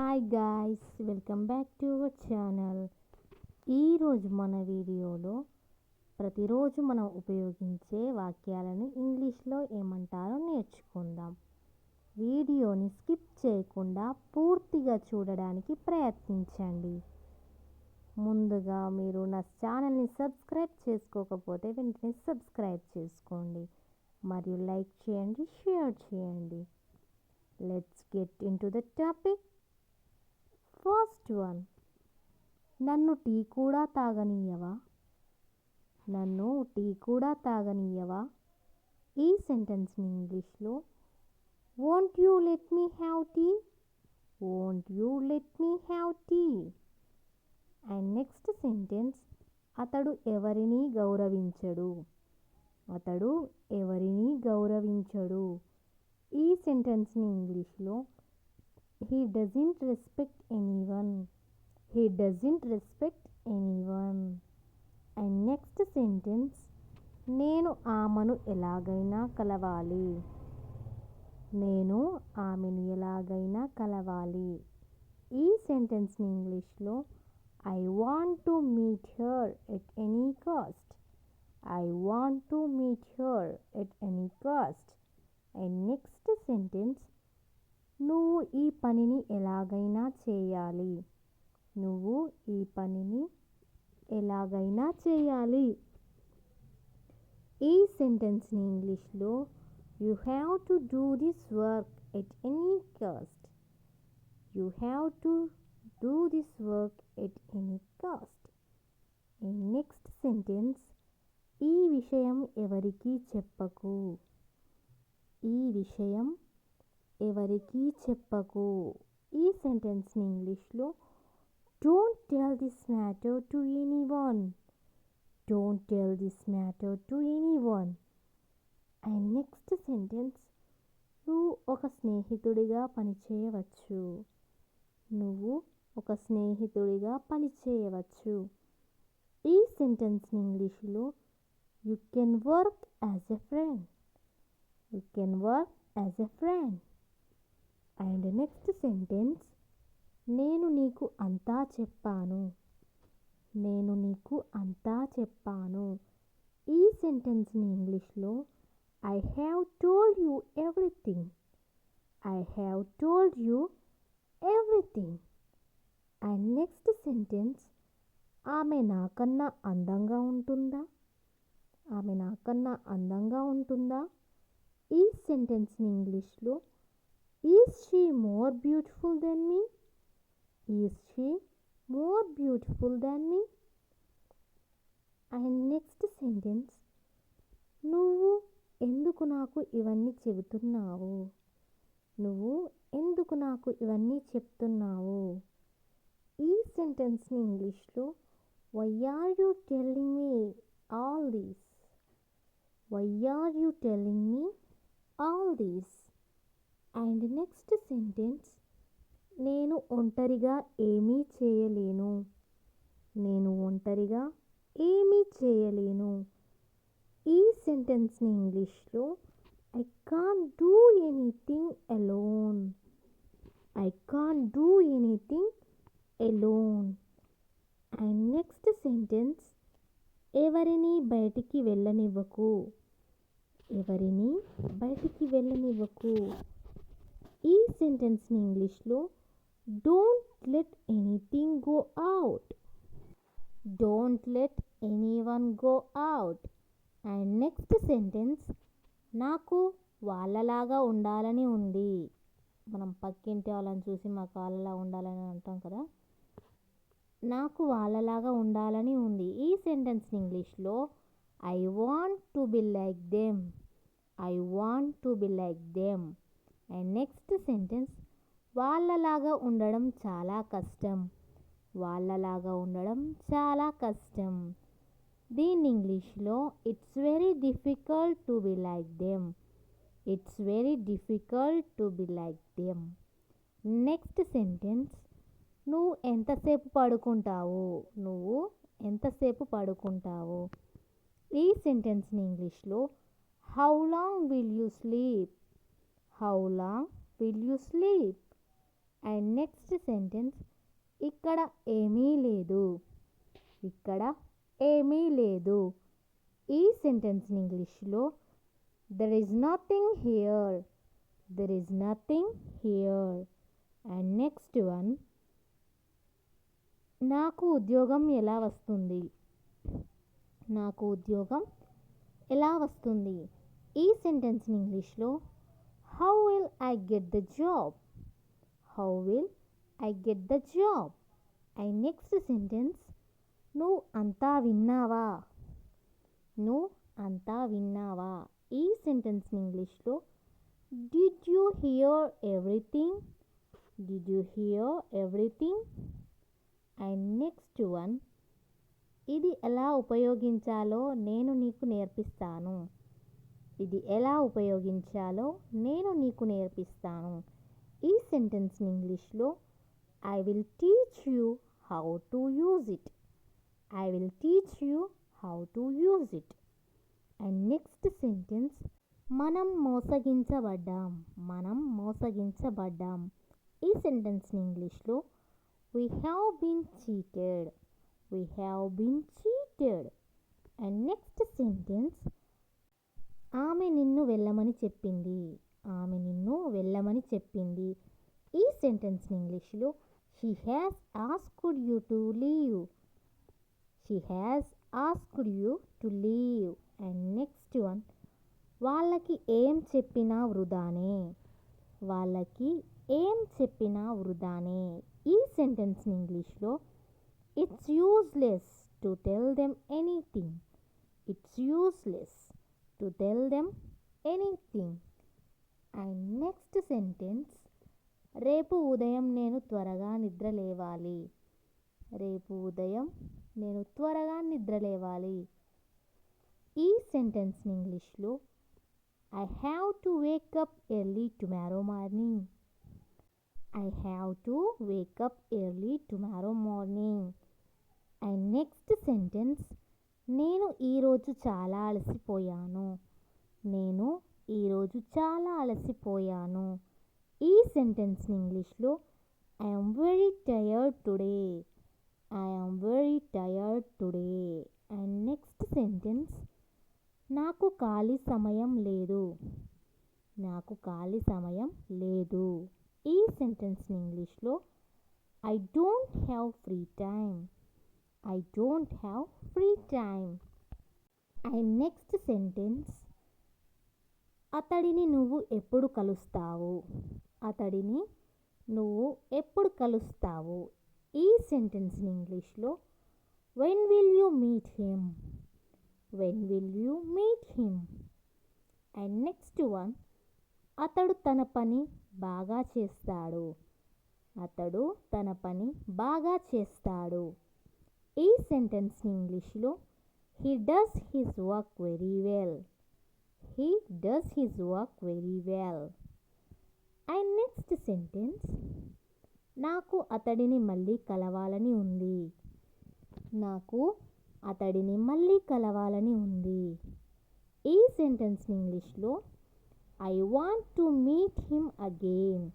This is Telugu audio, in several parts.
Hi guys welcome back to our channel ఈరోజు మన వీడియోలో ప్రతిరోజు మనం ఉపయోగించే వాక్యాలను ఇంగ్లీష్లో ఏమంటారో నేర్చుకుందాం. వీడియోని స్కిప్ చేయకుండా పూర్తిగా చూడడానికి ప్రయత్నించండి. ముందుగా మీరు నా ఛానల్ని సబ్స్క్రైబ్ చేసుకోకపోతే వెంటనే సబ్స్క్రైబ్ చేసుకోండి. మరియు లైక్ చేయండి షేర్ చేయండి. Let's get into the topic first one. నన్ను టీ కూడా తాగనీయవా? నన్ను టీ కూడా తాగనీయవా? ఈ సెంటెన్స్ని ఇంగ్లీష్లో won't you let me have tea won't you let me have tea and next sentence అతడు ఎవరిని గౌరవించడు? అతడు ఎవరిని గౌరవించడు? ఈ సెంటెన్స్ని ఇంగ్లీష్లో he doesn't respect anyone he doesn't respect anyone and next sentence నేను ఆమెను ఎలాగైనా కలవాలి. నేను ఆమెను ఎలాగైనా కలవాలి. ఈ సెంటెన్స్ని ఇంగ్లీష్లో I want to meet her at any cost I want to meet her at any cost and next sentence నువ్వు ఈ పనిని ఎలాగైనా చేయాలి. నువ్వు ఈ పనిని ఎలాగైనా చేయాలి. ఈ సెంటెన్స్ని ఇంగ్లీష్లో you have to do this work at any cost. You have to do this work at any cost. And next sentence ఈ విషయం ఎవరికీ చెప్పకు. ఈ విషయం ఎవరికీ చెప్పకు. ఈ సెంటెన్స్ని ఇంగ్లీష్లో don't tell this matter to anyone don't tell this matter to anyone and next sentence నువ్వు ఒక స్నేహితుడిగా పనిచేయవచ్చు. నువ్వు ఒక స్నేహితుడిగా పనిచేయవచ్చు. ఈ సెంటెన్స్ని ఇంగ్లీష్లో you can work as a friend you can work as a friend and next sentence నేను నీకు అంతా చెప్పాను. నేను నీకు అంతా చెప్పాను. ఈ సెంటెన్స్ని ఇంగ్లీష్లో I have told you everything I have told you everything and next sentence ఆమె నాకన్నా అందంగా ఉంటుందా? ఆమె నాకన్నా అందంగా ఉంటుందా? ఈ సెంటెన్స్ని ఇంగ్లీష్లో is she more beautiful than me is she more beautiful than me and next sentence నువ్వు ఎందుకు నాకు ఇవన్నీ చెబుతున్నావు? నువ్వు ఎందుకు నాకు ఇవన్నీ చెప్తున్నావు? ఈ సెంటెన్స్ని ఇంగ్లీష్లో why are you telling me all these why are you telling me all these and next sentence నేను ఒంటరిగా ఏమీ చేయలేను. నేను ఒంటరిగా ఏమీ చేయలేను. ఈ సెంటెన్స్ని ఇంగ్లీష్లో I can do anything alone I can do anything alone and next sentence ఎవరిని బయటికి వెళ్ళనివ్వకు. ఎవరిని బయటికి వెళ్ళనివ్వకు. ఈ సెంటెన్స్ని ఇంగ్లీష్లో don't let anything go out don't let anyone go out and next sentence నాకు వాళ్ళలాగా ఉండాలని ఉంది. మనం పక్కింటి వాళ్ళని చూసి మాకు వాళ్ళలా ఉండాలని అంటాం కదా. నాకు వాళ్ళలాగా ఉండాలని ఉంది. ఈ సెంటెన్స్ని ఇంగ్లీష్లో I want to be like them I want to be like them and next sentence వాళ్ళలాగా ఉండడం చాలా కష్టం. వాళ్ళలాగా ఉండడం చాలా కష్టం. దీని ఇంగ్లీష్లో it's very difficult to be like them it's very difficult to be like them next sentence నువ్వు ఎంతసేపు పడుకుంటావు? నువ్వు ఎంతసేపు పడుకుంటావు? ఈ సెంటెన్స్ని ఇంగ్లీష్లో how long will you sleep how long will you sleep and next sentence ఇక్కడ ఏమీ లేదు. ఇక్కడ ఏమీ లేదు. ఈ సెంటెన్స్ని ఇంగ్లీష్లో there is nothing here there is nothing here and next one నాకు ఉద్యోగం ఎలా వస్తుంది? నాకు ఉద్యోగం ఎలా వస్తుంది? ఈ సెంటెన్స్ని ఇంగ్లీష్లో how will I get the job how will I get the job I next sentence నువ్వు అంతా విన్నావా నువ్వు అంతా విన్నావా ఈ సెంటెన్స్ని ఇంగ్లీష్లో did you hear everything did you hear everything and next one ఇది ఎలా ఉపయోగించాలో నేను నీకు నేర్పిస్తాను. ఇది ఎలా ఉపయోగించాలో నేను నీకు నేర్పిస్తాను. ఈ సెంటెన్స్ని ఇంగ్లీష్లో I will teach you how to use it I will teach you how to use it and next sentence మనం మోసగించబడ్డాం మనం మోసగించబడ్డాం ఈ సెంటెన్స్ని ఇంగ్లీష్లో we have been cheated we have been cheated and next sentence ఆమె నిన్ను వెళ్ళమని చెప్పింది. ఆమె నిన్ను వెళ్ళమని చెప్పింది. ఈ సెంటెన్స్ని ఇంగ్లీష్లో she has asked you to leave she has asked you to leave and next one వాళ్ళకి ఏం చెప్పినా వృధానే. వాళ్ళకి ఏం చెప్పినా వృధానే. ఈ సెంటెన్స్ని ఇంగ్లీష్లో it's useless to tell them anything it's useless to tell them anything and next sentence రేపు ఉదయం నేను త్వరగా నిద్ర లేవాలి రేపు ఉదయం నేను త్వరగా నిద్ర లేవాలి ఈ సెంటెన్స్ని ఇంగ్లీష్లో I have to wake up early tomorrow morning I have to wake up early tomorrow morning and next sentence నేను ఈరోజు చాలా అలసిపోయాను. నేను ఈరోజు చాలా అలసిపోయాను. ఈ సెంటెన్స్ని ఇంగ్లీష్లో I'm very tired today I'm very tired today and next sentence నాకు ఖాళీ సమయం లేదు. నాకు ఖాళీ సమయం లేదు. ఈ సెంటెన్స్ని ఇంగ్లీష్లో I don't have free time I don't have free time I next sentence అతడిని నువ్వు ఎప్పుడు కలుస్తావు? అతడిని నువ్వు ఎప్పుడు కలుస్తావు? ఈ సెంటెన్స్ని ఇంగ్లీష్లో when will you meet him when will you meet him and next one అతడు తన పని బాగా చేస్తాడు. అతడు తన పని బాగా చేస్తాడు. ఈ సెంటెన్స్ని ఇంగ్లీష్లో he does his work very well he does his work very well and next sentence నాకు అతడిని మళ్ళీ కలవాలని ఉంది. నాకు అతడిని మళ్ళీ కలవాలని ఉంది. ఈ సెంటెన్స్ ఇంగ్లీష్లో I want to meet him again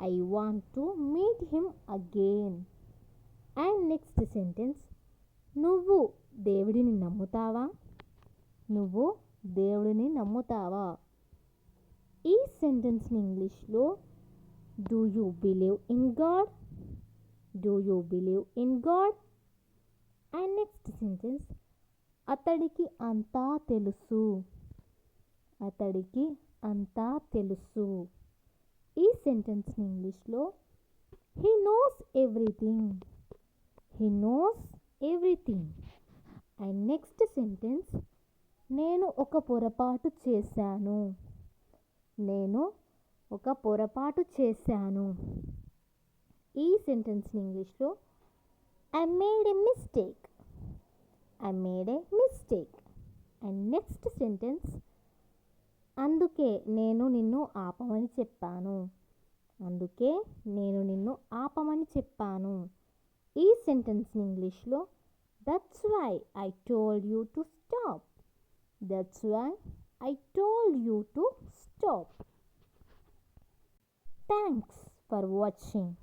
I want to meet him again and next sentence నువ్వు దేవుడిని నమ్ముతావా? నువ్వు దేవుడిని నమ్ముతావా? ఈ సెంటెన్స్ని ఇంగ్లీష్లో do you believe in God do you believe in God and next sentence అతడికి అంతా తెలుసు. అతడికి అంతా తెలుసు. ఈ సెంటెన్స్ని ఇంగ్లీష్లో he knows everything he knows everything and next sentence నేను ఒక పొరపాటు చేశాను. నేను ఒక పొరపాటు చేశాను. ఈ సెంటెన్స్ని ఇంగ్లీష్లో I made a mistake I made a mistake and next sentence అందుకే నేను నిన్ను ఆపమని చెప్పాను. అందుకే నేను నిన్ను ఆపమని చెప్పాను. ఈ సెంటెన్స్ ఇంగ్లీష్లో that's why I told you to stop that's why I told you to stop thanks for watching